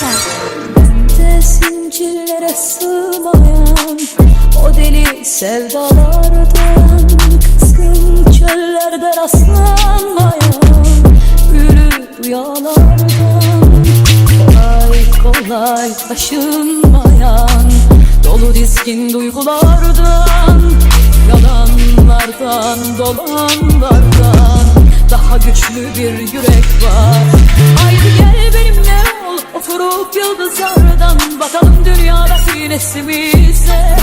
sen. Bende zincirlere sığmayan O deli sevdalardan Kızgın çöllerde rastlanmayan Ürü rüyalardan Kolay kolay taşınmayan Dolu diskin duygulardan Yalanlardan dolanlardan Daha güçlü bir yürek var ol Oturup yıldızlardan Bakalım dünyadaki neslimize.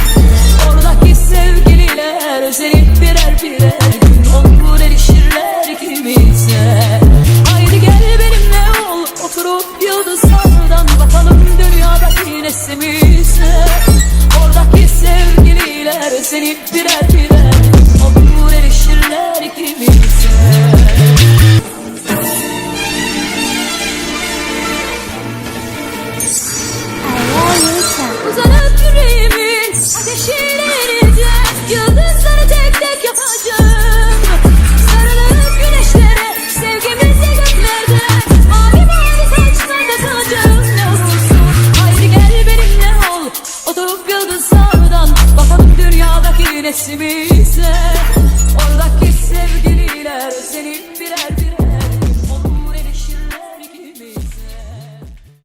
Oradaki sevgililer Özenip birer birer Gün olur erişirler ikimize. Haydi gel benimle ol Oturup yıldızlardan Bakalım dünyadaki neslimize. Oradaki sevgililer Özenip birer birer Oturup yıldızlardan Bakalım dünyadaki resmimize